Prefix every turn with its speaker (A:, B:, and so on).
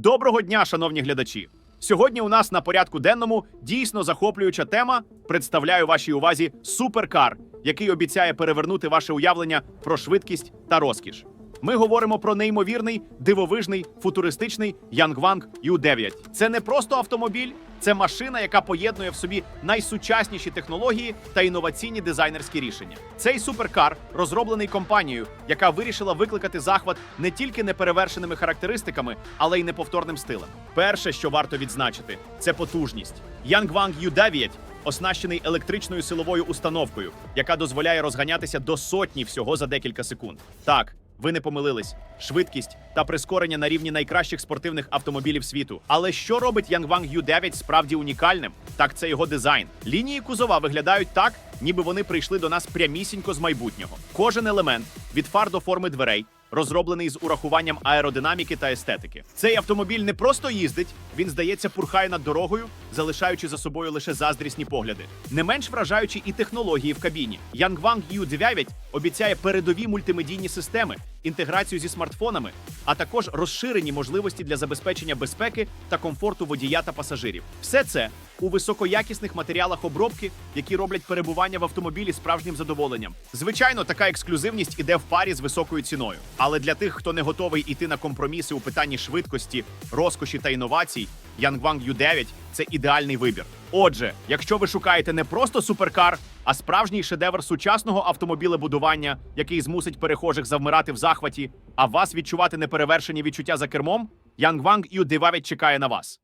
A: Доброго дня, шановні глядачі! Сьогодні у нас на порядку денному дійсно захоплююча тема. Представляю вашій увазі суперкар, який обіцяє перевернути ваше уявлення про швидкість та розкіш. Ми говоримо про неймовірний, дивовижний, футуристичний Yangwang U9. Це не просто автомобіль, це машина, яка поєднує в собі найсучасніші технології та інноваційні дизайнерські рішення. Цей суперкар розроблений компанією, яка вирішила викликати захват не тільки неперевершеними характеристиками, але й неповторним стилем. Перше, що варто відзначити, це потужність. Yangwang U9 оснащений електричною силовою установкою, яка дозволяє розганятися до сотні всього за декілька секунд. Так. Ви не помилились. Швидкість та прискорення на рівні найкращих спортивних автомобілів світу. Але що робить Yangwang U9 справді унікальним? Так це його дизайн. Лінії кузова виглядають так, ніби вони прийшли до нас прямісінько з майбутнього. Кожен елемент від фар до форми дверей. Розроблений з урахуванням аеродинаміки та естетики. Цей автомобіль не просто їздить, він здається пурхає над дорогою, залишаючи за собою лише заздрісні погляди. Не менш вражаючі і технології в кабіні. Yangwang U9 обіцяє передові мультимедійні системи, інтеграцію зі смартфонами, а також розширені можливості для забезпечення безпеки та комфорту водія та пасажирів. Все це у високоякісних матеріалах обробки, які роблять перебування в автомобілі справжнім задоволенням. Звичайно, така ексклюзивність іде в парі з високою ціною. Але для тих, хто не готовий іти на компроміси у питанні швидкості, розкоші та інновацій, Yangwang U9 – це ідеальний вибір. Отже, якщо ви шукаєте не просто суперкар, а справжній шедевр сучасного автомобілебудування, який змусить перехожих завмирати в захваті, а вас відчувати неперевершені відчуття за кермом, Yangwang U9 чекає на вас.